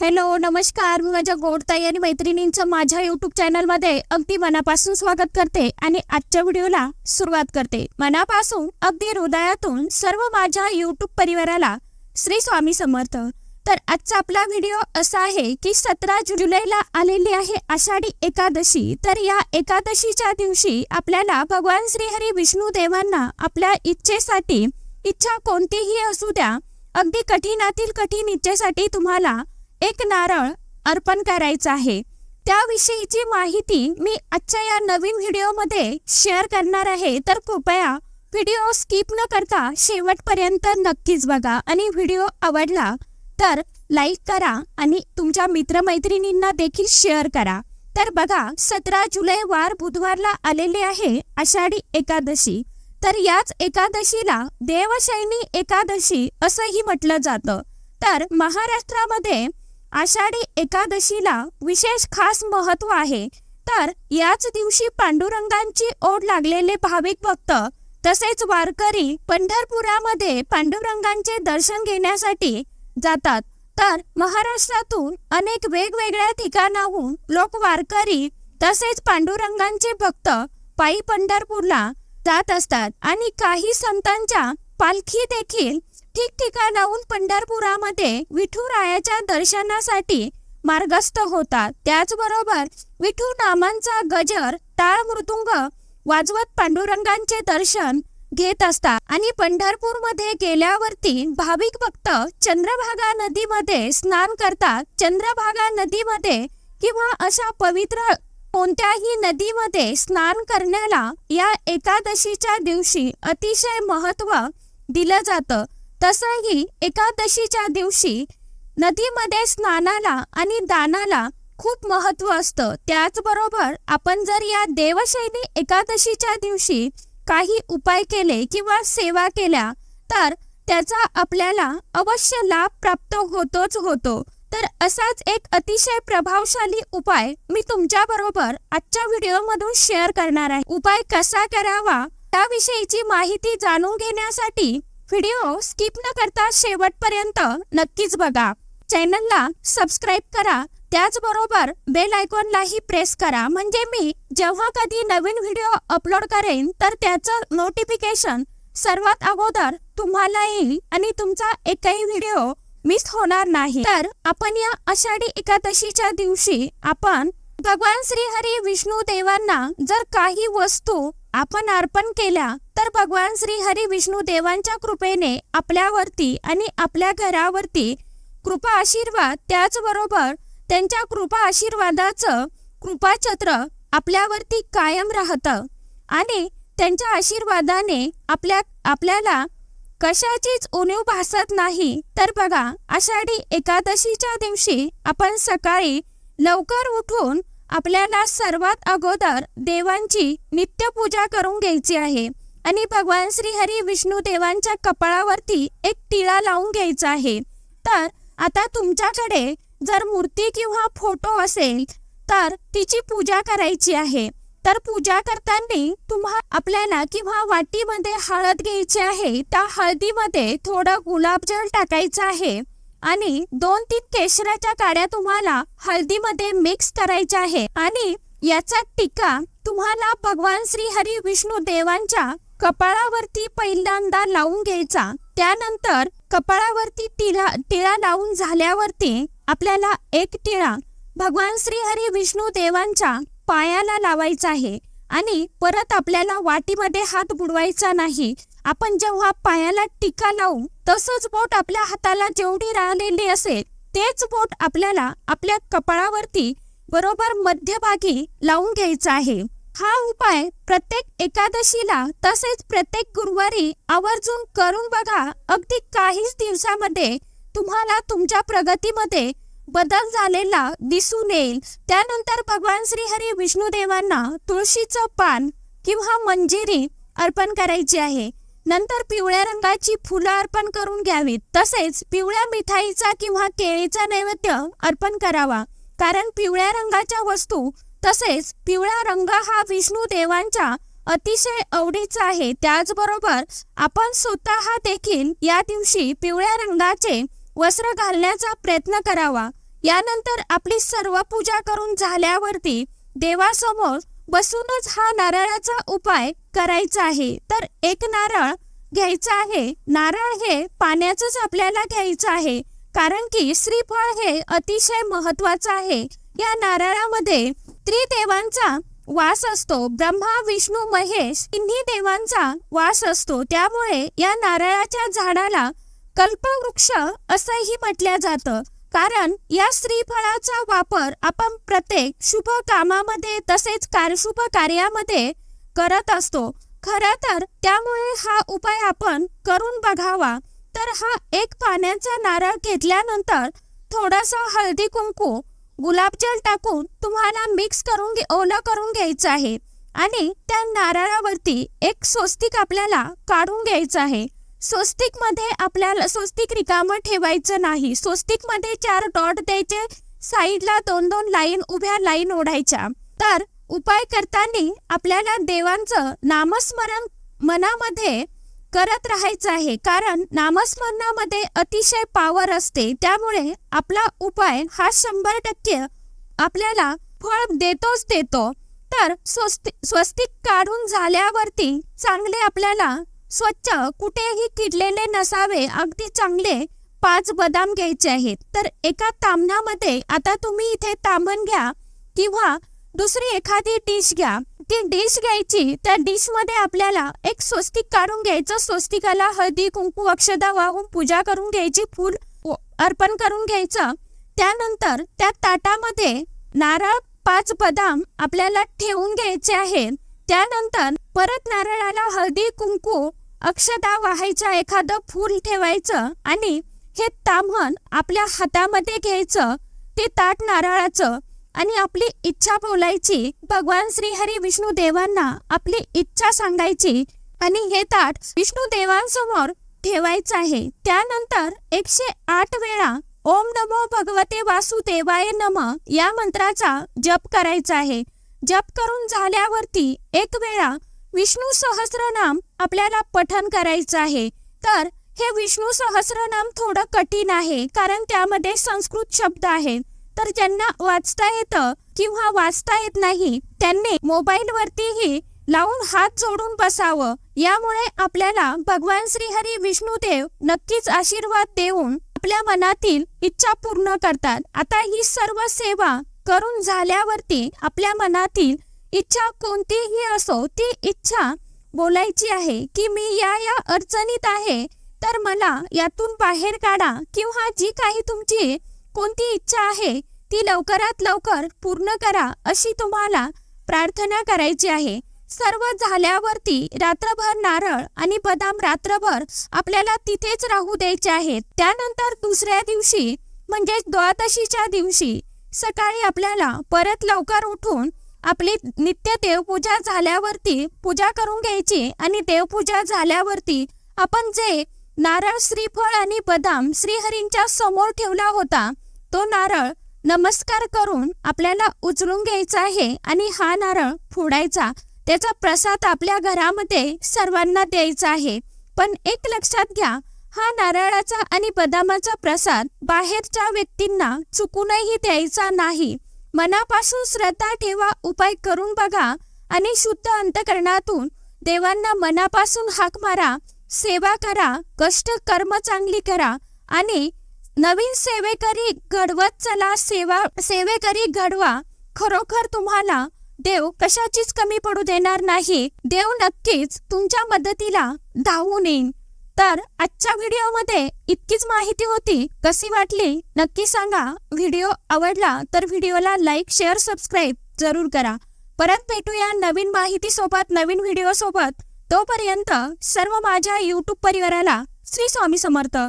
Hello नमस्कार. मी माझ्या गोडताई आणि मैत्रिणींचं माझ्या युट्यूब चॅनलमध्ये अगदी मनापासून स्वागत करते आणि आजच्या व्हिडिओला सुरुवात करते. मनापासून अगदी हृदयातून सर्व माझ्या युट्यूब परिवाराला श्री स्वामी समर्थ. तर आजचा आपला व्हिडिओ असा आहे की सतरा जुलैला आलेली आहे आषाढी एकादशी. तर या एकादशीच्या दिवशी आपल्याला भगवान श्रीहरी विष्णू देवांना आपल्या इच्छेसाठी इच्छा कोणतीही असू द्या अगदी कठीणातील कठीण इच्छेसाठी तुम्हाला एक नारळ अर्पण करायचं आहे. त्याविषयीची माहिती मी आजच्या या नवीन व्हिडिओमध्ये शेअर करणार आहे. तर कृपया व्हिडिओ स्किप न करता शेवटपर्यंत नक्कीच बघा. आणि व्हिडिओ आवडला तर लाईक करा आणि तुमच्या मित्रमैत्रिणींना देखील शेअर करा. तर बघा सतरा जुलै वार बुधवारला आलेले आहे आषाढी एकादशी. तर याच एकादशीला देवशैनी एकादशी असंही म्हटलं जातं. तर महाराष्ट्रामध्ये आषाढी एकादशीला विशेष खास महत्त्व आहे. तर याच दिवशी पांडुरंगांची ओढ लागलेले भाविक भक्त तसेच वारकरी पंढरपुरामध्ये पांडुरंगांचे दर्शन घेण्यासाठी जातात. तर महाराष्ट्रातून अनेक वेगवेगळ्या ठिकाणाहून लोक वारकरी तसेच पांडुरंगांचे भक्त पायी पंढरपूरला जात असतात. आणि काही संतांच्या पालखी देखील ठिकठिकाणाहून पंढरपुरामध्ये विठुरायाच्या दर्शनासाठी मार्गस्थ होतात. त्याचबरोबर विठू नामांचा गजर टाळ मृदुंग वाजवत पांडुरंगांचे दर्शन घेत असतात. आणि पंढरपूरमध्ये गेल्यावरती भाविक भक्त चंद्रभागा नदीमध्ये स्नान करतात. चंद्रभागा नदीमध्ये किंवा अशा पवित्र कोणत्याही नदीमध्ये स्नान करण्याला या एकादशीच्या दिवशी अतिशय महत्त्व दिलं जातं. तसंही एकादशीच्या दिवशी नदीमध्ये स्नानाला आणि दानाला खूप महत्त्व असतं. त्याचबरोबर आपण जर या देवशैली एकादशीच्या दिवशी काही उपाय केले किंवा सेवा केल्या तर त्याचा आपल्याला अवश्य लाभ प्राप्त होतोच होतो. तर असाच एक अतिशय प्रभावशाली उपाय मी तुमच्या बरोबर आजच्या व्हिडिओमधून शेअर करणार आहे. उपाय कसा करावा त्याविषयीची माहिती जाणून घेण्यासाठी व्हिडिओ स्किप न करता शेवटपर्यंत नक्कीच बघा. चॅनलला सबस्क्राईब करा त्याचबरोबर बेल आयकॉनलाही प्रेस करा. म्हणजे मी जेव्हा कधी नवीन व्हिडिओ अपलोड करेन तर त्याचं नोटिफिकेशन सर्वात अगोदर तुम्हाला येईल आणि तुमचा एकही व्हिडिओ मिस होणार नाही. तर आपण या आषाढी एकादशीच्या दिवशी आपण भगवान श्री हरी विष्णू देवांना जर काही वस्तू आपण अर्पण केल्या तर भगवान श्री हरी विष्णू देवांच्या कृपेने आपल्यावरती आणि आपल्या घरावरती कृपा आशीर्वाद त्याचबरोबर त्यांच्या कृपा आशीर्वादाचं कृपाछत्र आपल्यावरती कायम राहतं आणि त्यांच्या आशीर्वादाने आपल्या आपल्याला कशाचीच उणीव भासत नाही. तर बघा आषाढी एकादशीच्या दिवशी आपण सकाळी लवकर उठून आपल्याला सर्वात अगोदर देवांची नित्यपूजा करून घ्यायची आहे. आणि भगवान श्रीहरी विष्णू देवांच्या कपाळावरती एक टिळा लावून घ्यायचा आहे. तर आता तुमच्याकडे जर मूर्ती किंवा फोटो असेल तर तिची पूजा करायची आहे. तर पूजा करताना तुम्हा आपल्याला किंवा वाटीमध्ये हळद घ्यायची आहे त्या हळदीमध्ये थोडं गुलाबजल टाकायचं आहे. आणि दोन तीन केशराच्या काड्या तुम्हाला हळदीमध्ये मिक्स करायच्या आहे. आणि याचा टीका तुम्हाला भगवान श्री हरी विष्णू देवांच्या कपाळावरती पहिल्यांदा लावून घ्यायचा. त्यानंतर कपाळावरती टिळा टिळा लावून झाल्यावरती आपल्याला एक टिळा भगवान श्री हरी विष्णू देवांच्या पायाला लावायचा आहे. आणि परत आपल्याला वाटीमध्ये हात बुडवायचा नाही. आपण जेव्हा पायाला टिका लावू तसंच बोट आपल्या हाताला जेवढी राहिलेली असेल तेच बोट आपल्याला आपल्या कपाळावरती बरोबर मध्यभागी लावून घ्यायचं आहे. हा उपाय प्रत्येक एकादशीला तसेच प्रत्येक गुरुवारी आवर्जून करून बघा. अगदी काहीच दिवसामध्ये तुम्हाला तुमच्या प्रगतीमध्ये बदल झालेला दिसून येईल. त्यानंतर भगवान श्रीहरी विष्णू देवांना तुळशीचं पान किंवा मंजिरी अर्पण करायची आहे. नंतर पिवळ्या रंगाची फुलं अर्पण करून घ्यावीत. तसेच पिवळ्या मिठाईचा किंवा केळीचा नैवेद्य अर्पण करावा. कारण पिवळ्या रंगाच्या वस्तू तसेच पिवळा रंग हा विष्णू देवांच्या अतिशय आवडीचा आहे. त्याचबरोबर आपण स्वतः देखील या दिवशी पिवळ्या रंगाचे वस्त्र घालण्याचा प्रयत्न करावा. यानंतर आपली सर्व पूजा करून झाल्यावरती देवासमोर बसूनच हा नारळाचा उपाय करायचा आहे. तर एक नारळ घ्यायचं आहे. नारळ हे पाण्याचंच आपल्याला घ्यायचं आहे. कारण की श्रीफळ हे अतिशय महत्वाचं आहे. या नारळामध्ये त्रिदेवांचा वास असतो. ब्रह्मा विष्णू महेश तिन्ही देवांचा वास असतो. त्यामुळे या नारळाच्या झाडाला कल्पवृक्ष असंही म्हटलं जातं. कारण या श्रीफळाचा वापर आपण प्रत्येक शुभ कामामध्ये तसेच कार शुभ कार्यामध्ये करत असतो. खरं तर त्यामुळे हा उपाय आपण करून बघावा. तर हा एक पाण्याचा नारळ घेतल्यानंतर थोडासा हळदी कुंकू गुलाबजल टाकून तुम्हाला मिक्स करून घे ओलं करून घ्यायचं आहे. आणि त्या नारळावरती एक स्वस्तिक आपल्याला काढून घ्यायचं आहे. स्वस्तिकमध्ये आपल्याला स्वस्तिक रिकामं ठेवायचं नाही. स्वस्तिकमध्ये चार डॉट द्यायचे. साईडला दोन दोन लाईन उभ्या लाईन ओढायच्या. तर उपाय करताना आपल्याला देवांचं नामस्मरण मनामध्ये करत राहायचं आहे. कारण नामस्मरणामध्ये अतिशय पावर असते. त्यामुळे आपला उपाय हा शंभर टक्के आपल्याला फळ देतोच देतो. तर स्वस्ति स्वस्तिक काढून झाल्यावरती चांगले आपल्याला स्वच्छ कुठेही किडलेले नसावे अगदी चांगले पाच बदाम घ्यायचे आहेत. तर एका तामणामध्ये आता तुम्ही इथे तांबण घ्या किंवा दुसरी एखादी डिश घ्या. ती डिश घ्यायची त्या डिशमध्ये आपल्याला एक स्वस्तिक काढून घ्यायचं. स्वस्तिकाला हळदी कुंकू अक्षदा वाहून पूजा करून घ्यायची फूल अर्पण करून घ्यायचं. त्यानंतर त्या ताटामध्ये नारळ पाच बदाम आपल्याला ठेवून घ्यायचे आहेत. त्यानंतर परत नारळाला हळदी कुंकू अक्षदा वाहायचं एखादं फूल ठेवायचं आणि हे ताम्हण आपल्या हातामध्ये घ्यायचं. ते ताट नारळाचं. आणि आपली इच्छा बोलायची भगवान श्रीहरी विष्णू देवांना आपली इच्छा सांगायची आणि हे ताट विष्णू देवांसमोर ठेवायचं आहे. त्यानंतर एकशे आठ वेळा ओम नमो भगवते वासुदेवाय नम या मंत्राचा जप करायचा आहे. जप करून झाल्यावरती एक वेळा विष्णू सहस्रनाम आपल्याला पठन करायचं आहे. तर हे विष्णू सहस्रनाम थोडं कठीण आहे कारण त्यामध्ये संस्कृत शब्द आहेत तर ज्यांना वाचता येतं किंवा वाचता येत नाही त्यांनी मोबाईल वरतीही लावून हात जोडून बसावं. यामुळे आपल्याला भगवान श्रीहरी विष्णुदेव नक्कीच आशीर्वाद देऊन आपल्या मनातील इच्छा पूर्ण करतात. आता ही सर्व सेवा करून झाल्यावरती आपल्या मनातील इच्छा कोणतीही असो ती इच्छा बोलायची आहे की मी या या अडचणीत आहे तर मला यातून बाहेर काढा किंवा जी काही तुमची कोणती इच्छा आहे ती लवकरात लवकर पूर्ण करा अशी तुम्हाला प्रार्थना करायची आहे. सर्व झाल्यावरती रात्रभर नारळ आणि बदाम रात्रभर आपल्याला तिथेच राहू द्यायचे आहेत. त्यानंतर दुसऱ्या दिवशी म्हणजे द्वादशीच्या दिवशी सकाळी आपल्याला परत लवकर उठून आपली नित्य देवपूजा झाल्यावरती पूजा करून घ्यायची आणि देवपूजा झाल्यावरती आपण जे नारळ श्रीफळ आणि बदाम श्रीहरींच्या समोर ठेवला होता तो नारळ नमस्कार करून आपल्याला उचलून घ्यायचा आहे आणि हा नारळ फोडायचा. त्याचा प्रसाद आपल्या घरामध्ये सर्वांना द्यायचा आहे. पण एक लक्षात घ्या हा नारळाचा आणि बदामाचा प्रसाद बाहेरच्या व्यक्तींना चुकूनही द्यायचा नाही. मनापासून श्रद्धा ठेवा उपाय करून बघा आणि शुद्ध अंतकरणातून देवांना मनापासून हाक मारा. सेवा करा कष्ट कर्म चांगली करा आणि नवीन सेवेकरी घडवत चला सेवा सेवेकरी घडवा. खरोखर तुम्हाला देव कशाचीच कमी पडू देणार नाही. देव नक्कीच तुमच्या मदतीला धावून येईन. तर आजच्या व्हिडिओमध्ये इतकीच माहिती होती. कशी वाटली? नक्की सांगा. व्हिडिओ आवडला तर व्हिडिओला लाईक शेअर सबस्क्राईब जरूर करा. परत भेटूया नवीन माहिती सोबत नवीन व्हिडिओ सोबत तोपर्यंत सर्व माझ्या युट्यूब परिवाराला श्री स्वामी समर्थ.